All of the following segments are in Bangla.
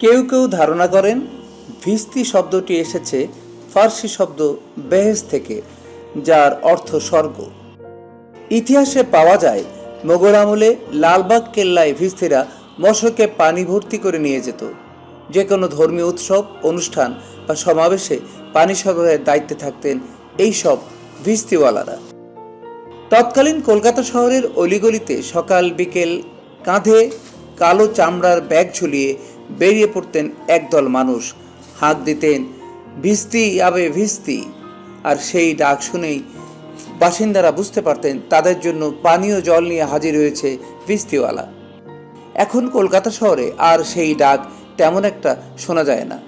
কেউ কেউ ধারণা করেন, ভিস্তি শব্দটি এসেছে ফার্সি শব্দ বেহেজ থেকে, যার অর্থ স্বর্গ। ইতিহাসে পাওয়া যায়, মোগল আমলে লালবাগ কেল্লায় ভিস্তিরা মশকে পানি ভর্তি করে নিয়ে যেত। যে কোনো ধর্মীয় উৎসব, অনুষ্ঠান বা সমাবেশে পানি সরবরাহের দায়িত্বে থাকতেন এই সব ভিস্তিওয়ালারা। তৎকালীন কলকাতা শহরের অলিগলিতে সকাল বিকেল কাঁধে কালো চামড়ার ব্যাগ ঝুলিয়ে বেরিয়ে পড়তেন একদল মানুষ। হাঁক দিতেন, ভিস্তি আবে ভিস্তি। আর সেই ডাক শুনেই বাসিন্দারা বুঝতে পারতেন তাদের জন্য পানীয় জল নিয়ে হাজির হয়েছে ভিস্তিওয়ালা। এখন কলকাতা শহরে আর সেই ডাক তেমন একটা শোনা যায় না।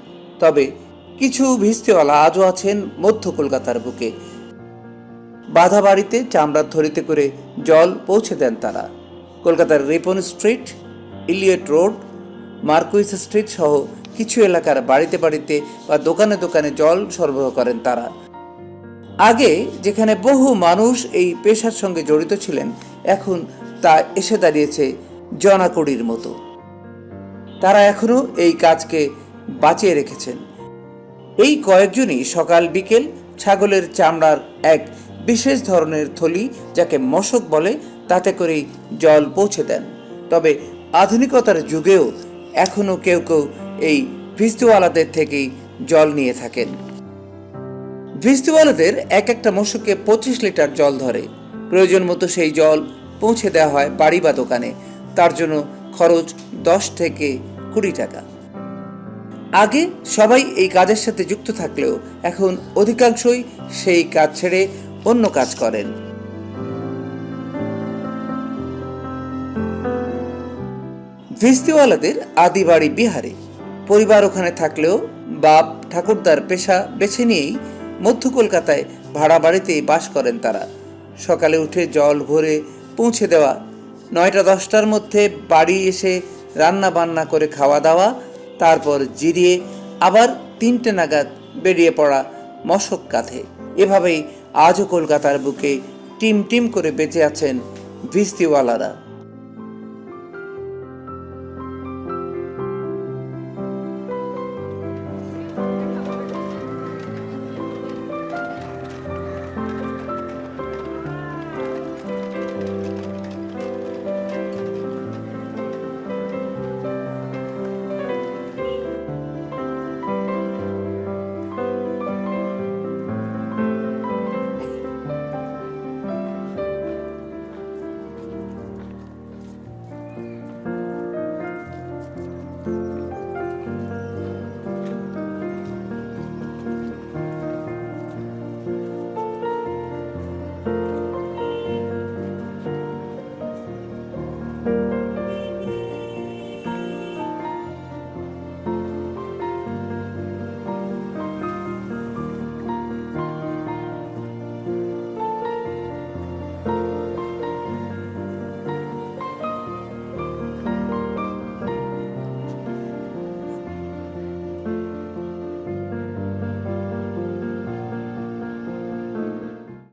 তবে কিছু ভিস্তিওয়ালা আজও আছেন মধ্য কলকাতার বুকে। বাধা বাড়িতে চামড়ার থলিতে করে জল পৌঁছে দেন তারা। কলকাতার Ripon street, Elliot road Marquis street সহ কিছু এলাকার বাড়িতে বাড়িতে বা দোকানে দোকানে জল সরবরাহ করেন তারা। আগে যেখানে বহু মানুষ এই পেশার সঙ্গে জড়িত ছিলেন, এখন তা এসে দাঁড়িয়েছে জনাকড়ির মতো। তারা এখনও এই কাজকে বাঁচিয়ে রেখেছেন। এই কয়েকজনই সকাল বিকেল ছাগলের চামড়ার এক বিশেষ ধরনের থলি, যাকে মশক বলে, তাতে করেই জল পৌঁছে দেন। তবে আধুনিকতার যুগেও এখনও কেউ কেউ এই ভিস্তিওয়ালাদের থেকেই জল নিয়ে থাকেন। ভিস্তিওয়ালাদের এক একটা মশকে পঁচিশ লিটার জল ধরে। প্রয়োজন মতো সেই জল পৌঁছে দেওয়া হয় বাড়ি বা দোকানে। তার জন্য খরচ দশ থেকে কুড়ি টাকা। আগে সবাই এই কাজের সাথে যুক্ত থাকলেও এখন অধিকাংশই সেই কাজ ছেড়ে অন্য কাজ করেন। ভিস্তিওয়ালাদের আদি বাড়ি বিহারে। পরিবার ওখানে থাকলেও বাপ, ঠাকুরদার পেশা বেছে নিয়েই মধ্য কলকাতায় ভাড়া বাড়িতে বাস করেন তারা। সকালে উঠে জল ভরে পৌঁছে দেওয়া, নয়টা দশটার মধ্যে বাড়ি এসে রান্না বান্না করে খাওয়া দাওয়া, তারপর জিরিয়ে আবার তিনটে নাগাদ বেরিয়ে পড়া মশক কাঁধে। এভাবেই আজও কলকাতার বুকে টিম টিম করে বেঁচে আছেন ভিস্তিওয়ালারা